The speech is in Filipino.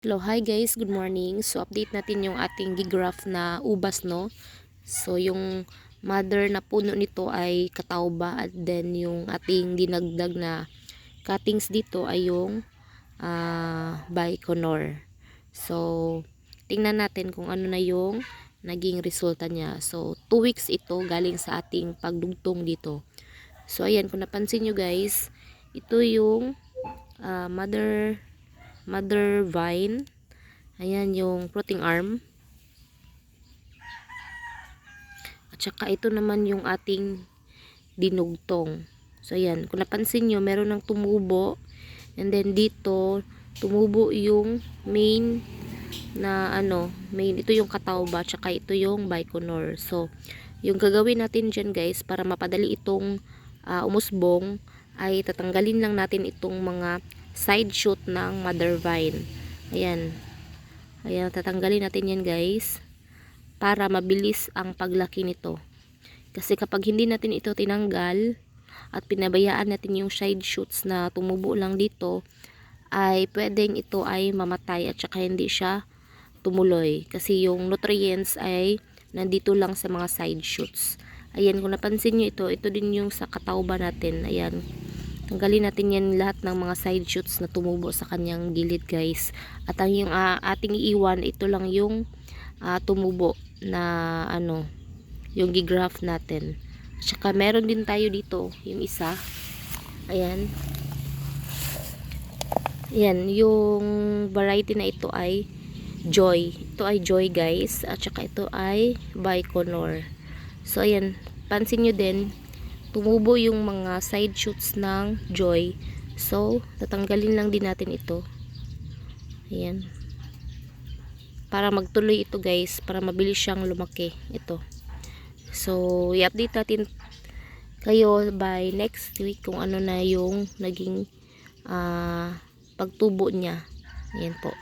Hello, hi guys, good morning. So update natin yung ating gigraph na ubas no. So yung mother na puno nito ay katawba at then yung ating dinagdag na cuttings dito ay yung ah Baikonur. So tingnan natin kung ano na yung naging resulta niya. So 2 weeks ito galing sa ating pagdugtong dito. So ayan, kung napansin nyo guys, ito yung ah, mother mother vine. Ayan yung fruiting arm. At saka ito naman yung ating dinugtong. So ayan, kung napansin nyo, meron ng tumubo. And then dito, tumubo yung main na ano, main, ito yung katawba, tsaka ito yung Baikonur. So, yung gagawin natin dyan guys, para mapadali itong ah, umusbong, ay tatanggalin lang natin itong mga side shoot ng mother vine. Ayan. Ayan, tatanggalin natin yan guys. Para mabilis ang paglaki nito. Kasi kapag hindi natin ito tinanggal, at pinabayaan natin yung side shoots na tumubo lang dito, ay pwedeng ito ay mamatay at saka hindi siya tumuloy. Kasi yung nutrients ay nandito lang sa mga side shoots. Ayan, kung napansin nyo ito, ito din yung sa katawba natin. Ayan. Tanggalin natin yan lahat ng mga side shoots na tumubo sa kanyang gilid guys. At ang yung ah, ating iiwan, ito lang yung ah, tumubo na ano, yung gigraph natin. At saka meron din tayo dito, yung isa. Ayan. Ayan, yung variety na ito ay Joy. Ito ay Joy guys. At saka ito ay Baikonur. So ayan, pansin nyo din, tumubo yung mga side shoots ng Joy. So, tatanggalin lang din natin ito. Ayan. Para magtuloy ito guys, para mabilis siyang lumaki. Ito. So, i-update natin kayo by next week kung ano na yung naging ah, pagtubo niya. Ayan po.